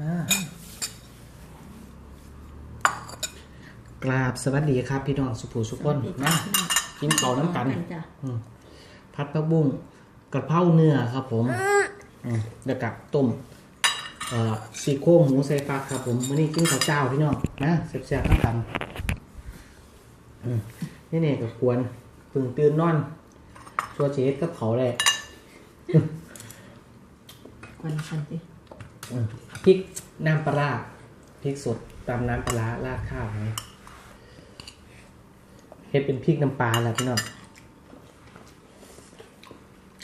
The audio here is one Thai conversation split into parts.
อ่ากราบสวัสดีครับ พี่น้องสุภูสุขคนนะกินข้าวน้ำกันจ้ะอืมพัดผักบุ้งกระเพราเนื้อครับ ผมอืมแล้วกับต้มเอ่อซีโครงหมูใส่ฟักครับผมวันนี้กินข้าวเจ้าพี่น้องนะแซ่บๆทั้งกันอืมนี่เนี่ยกับควรเพึ่งตื่นนอนชัวเชฟกับเขาเลยควันควันสิอืม พริกน้ำปลาร้าพริกสดตำน้ำปลาร้าราดข้าวนี่เฮ็ดเป็นพริกน้ำปลาแหละพี่น้อง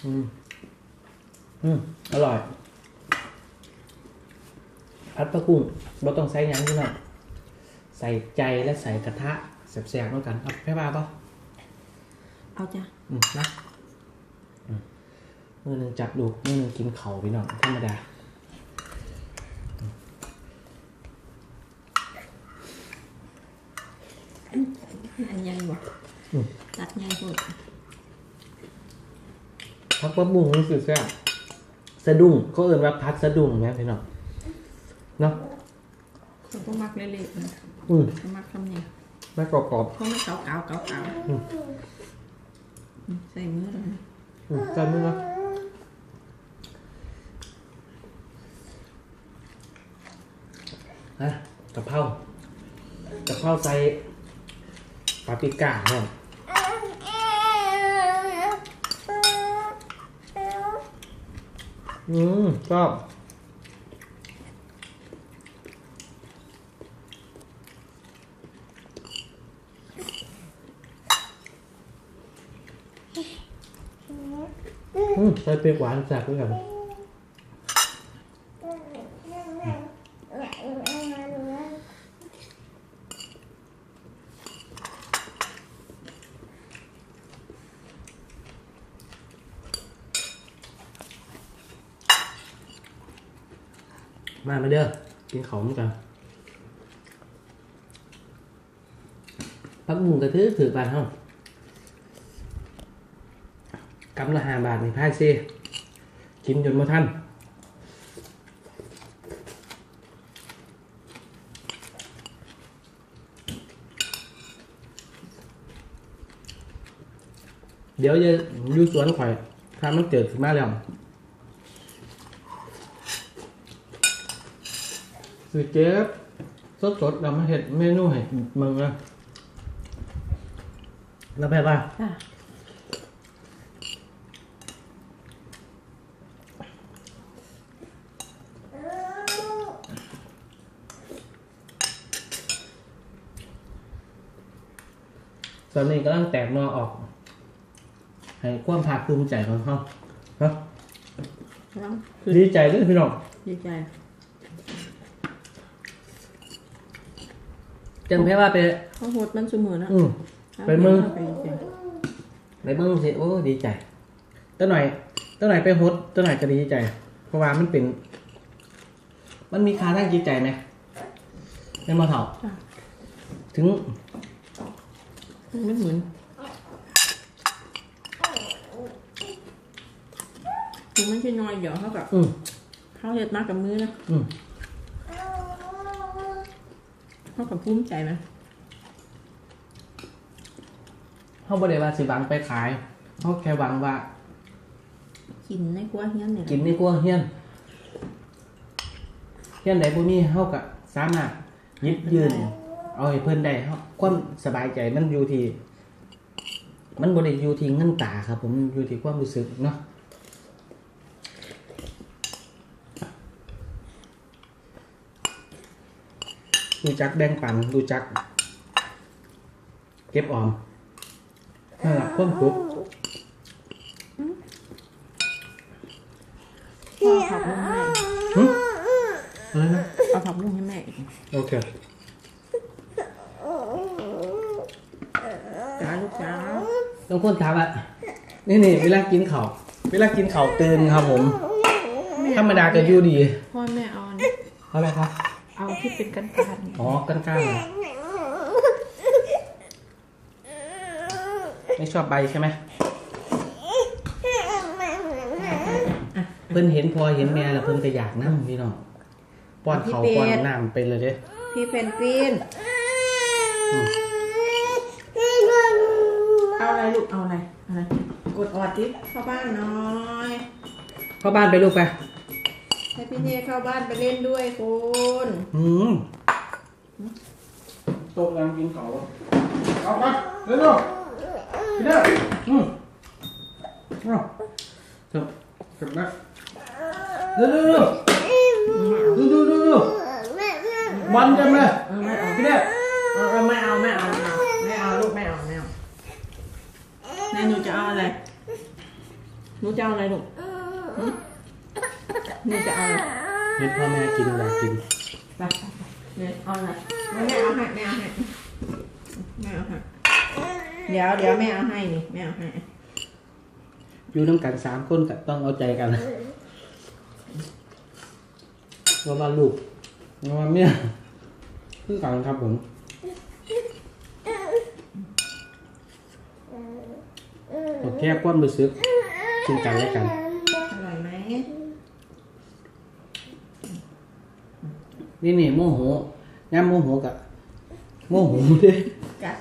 อืมอืมอร่อยพัดปลากุ้งเราต้องใส่หยังพี่น้องใส่ใจและใส่กระทะแสบๆแล้วกันเอาแพ่บ้าปะเอาจ้ะอืมนะอืมมือหนึ่งจับดูมือหนึ่งกินเข่าวพี่น้องธรรมดา อันใหญ่บ่ อืม ตัดใหญ่สุดพักปลาบุ้งรู้สึกแซ่บสะดุ้งเขาเอ่นว่าพัดสะดุ้งนะพี่น้องเนาะเขาก็มักเละๆนะอืมเขามักทำเนี่ยแม่กรอบเพราะมันเกาเกาเกาเกาอืมอืมใส่มือเลยนะๆอืมจำได้ไหมฮะกะเพรากะเพราใส่ปาปริก้าเนี่ย อืมชอบอืมใส่เปรี้ยวหวานแซ่บด้วยกัน มามาเด้อกินของกันพักหมูกระทือถือบาทห้องกำละหาบาทในพายซีกินจนมาท่านเดี๋ยวจะอยู่สวนข่อยถ้ามันเกิดขึ้นมาแล้ว สือเจ็บสดๆเรามาเห็ดเมนูให้มึงนะแล้วแพ้ป่ะจ้ะตอนนี้กำลังแตกหนอออก ให้ความภาคภูมิใจของเขาเนาะแล้วดีใจด้วยพี่น้องดีใจ จังแพ้ว่าไปเขาโหดมันเสมอนะอืม ไปเมือง ไปจริงไปเบิ่งสิโอ้ดีใจตัวหน่อยตัวหน่อยไปฮดตัวหน่อยก็ดีใจ เพราะว่ามันเป็น มันมีค่าทางจิตใจไหมในมาเถ่าจ้ะ ถึงมันไม่เหมือนถึงมันแค่น้อยเดี๋ยวเขาแบบอืม เขาเห็ดมากกับมือนะอืม เขากับภูมิใจไหมเขาบ่ได้ว่าสิหวังไปขายเขาแค่หวังว่า กินในครัวเฮียนเนี่ยกินในครัวเฮียนเฮียนใดพวกนี้เขาก็สามารถหยิบยืน เอาให้เพื่อนได้เขาความสบายใจมันอยู่ที่ มันบริอยู่ที่เงินตาครับ ผมอยู่ที่ความรู้สึกเนาะ ดูจักแบ่งปันดูจัก เก็บออมนั่นแหละความสุขพ่อผักบุ้งให้หึอะไรนะเอาผักบุ้งให้แม่อีกโอเคจ้าลูกจ้าต้องคนถามอะนี่นี่เวลากินข้าวเวลากินข้าวตื่นครับผม ธรรมดาก็อยู่ดี พ่อแม่เอาอันนี้อะไรครับ เอาที่เป็นกันกานอ๋อกันก้านเหรอไม่ชอบใบใช่ไหมเพิ่นเห็นพอเห็นแม่แล้วเพิ่นก็อยากนั่งพี่น้องป้อนเขาพี่ป้อนเป็ดน้ำเป็นเลยเด้พี่เพนกวินอืมเอาอะไรลูกเอาอะไรอะไรกดออดดิเข้าบ้านหน้อยเข้าบ้านไปลูกไป ให้พี่เนเข้าบ้านไปเล่นด้วยคุณอืมโต๊ะยังกินเขาเอาไปเร็วๆพี่เด้ออืมเอาเถอะเก็บนะเร็วๆเร็วๆดูดูดูดูวันจังเลยเออไม่เอาพี่เด้อเออไม่เอาไม่เอาไม่เอาไม่เอาลูกไม่เอาไม่เอาแม่หนูจะเอาอะไรหนูจะเอาอะไรลูกหึห นูจะเอาอะไรเห็นพ่อแม่กินอยากกินไปไปไปเนี่ยเอาอะไรไม่แม่เอาให้แม่เอาให้แม่เอาให้เดี๋ยวเดี๋ยวแม่เอาให้นี่แม่เอาให้อยู่น้ำกันสามคนก็ต้องเอาใจกันว่าบ้านลูกว่าเมียคือกันครับผมก็แค่ป้อนมือซึกซึ่งกันและกัน อร่อยไหม นี่นี่โมโหย่ามโมโหกับโมโหเด้กัด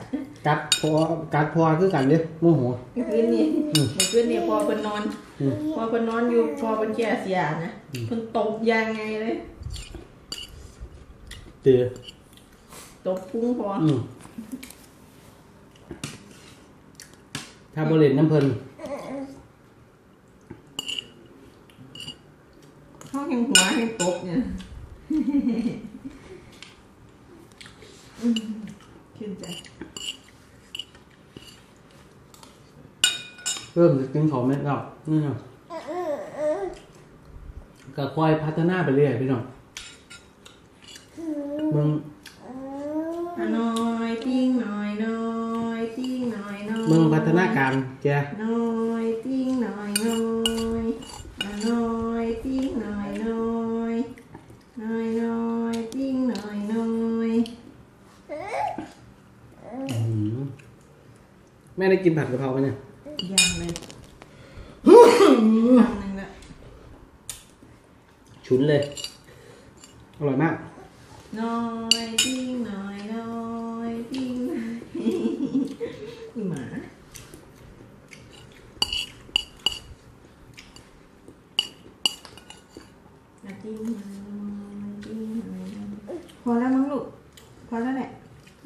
กัดพอกัดพอคือกันเด้โมโหเมื่อคืนนี้เมื่อคืนนี้พอเพิ่นนอนอืมพอเพิ่นนอนอยู่พอเพิ่นแก่เสียนะเพิ่นตบยังไงเลยเตือตบพุงพออืมถ้าบริเวณน้ำเพลินห้องแห่งหัวแห่งตบเนี่ยอืม ชื่นใจเริ่มจะกินของเม็ดแล้วนี่เนาะก็ค่อยพัฒนาไปเรื่อยพี่น้องมึงอะน้อยติ้งน้อยน้อยติ้งน้อยน้อยมึงพัฒนาการแกน้อยติ้งน้อยน้อยอะน้อยติ้งน้อยน้อยน้อยน้อยติ้งน้อยน้อย อื้อหือแม่ได้กินผัดกะเพราไหมเนี่ยยังเลยคำหนึ่งละฉุนเลย อร่อยมาก น้อยติ้งน้อยน้อยติ้งนี่หมาอะติ้งน้อยติ้งน้อยน้อยพอแล้วมั้งลูก พอแล้วแหละ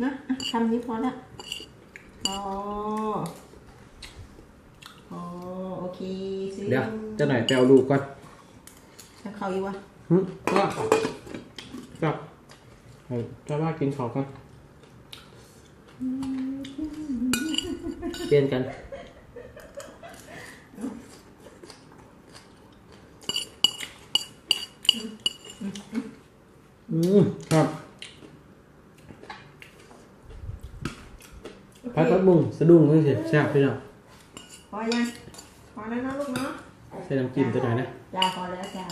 นะอะคำนี้พอแล้ว พอพอโอเคซิเดี๋ยวเจะหน่อยไปเอาลูกก่อนจะเข้าอีกวะหึก็กลับเอาเจะว่ากินของก่อนเปลี่ยนกันอืมครับพัดพัด บุ้งสะดุ้งนี่สิแซ่บพี่น้องพอยังพอแล้วนะลูกเนาะใส่น้ำจิ้มตัวหน่อยนะจ้าพอแล้วจ้า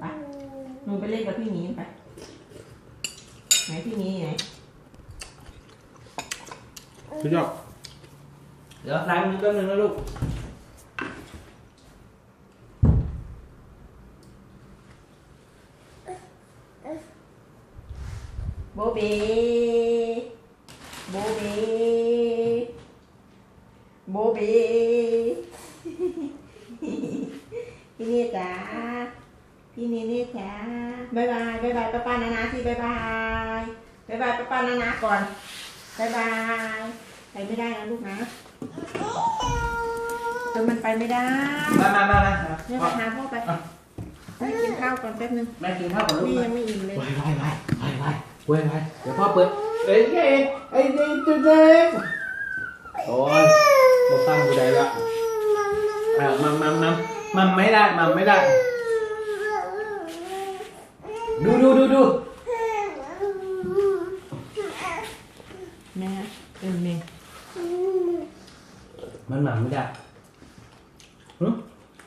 ไปหนูไปเล่นกับพี่หมีไปไหนพี่หมีไหนสุดยอดเดี๋ยวล้างมือแป๊บนึงนะลูกโบเบโบเบโบ เบพี่เนจ๋าพี่เนเน่จ๋าบายบายบายบายป้าป้านานาที่บายบายบายบายป้าป้านานาก่อนบายบายไปไม่ได้นะลูกนะเออมันไปไม่ได้มามามามาเนี่ยไปหาพ่อไปไปกินข้าวก่อนแป๊บนึงแม่กินข้าวก่อนลูกพี่มายังไม่อิ่มเลยไว้ไว้ไว้ไว้ไว้ไว้ไว้เดี๋ยวพ่อเปิดเอ้ยเอ้ยไอ้เด็กตัวเด็กโอ้ย มาฟังกูได้ละอ่ามัมมัมมัมมัมไม่ได้มัมไม่ได้ ดูดูดูดูแม่เออแม่มันหมัมไม่ได้หึ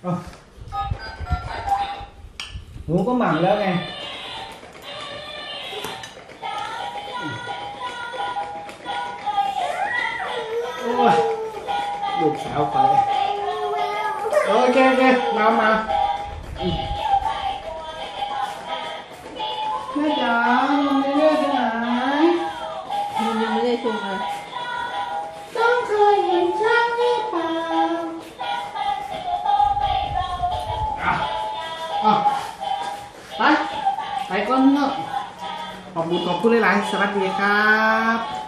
เอ้าหนูก็หมัมแล้วไงโอ้ย ดูแขวไปโอเคโอเคมามาแม่จ๋ายังไม่เลิกใช่ไหมยังไม่ได้ชมเลยต้องเคยเห็นช่างนี่เปล่าอะอะไปไปก่อนเนาะขอบคุณขอบคุณหลายๆสวัสดีครับ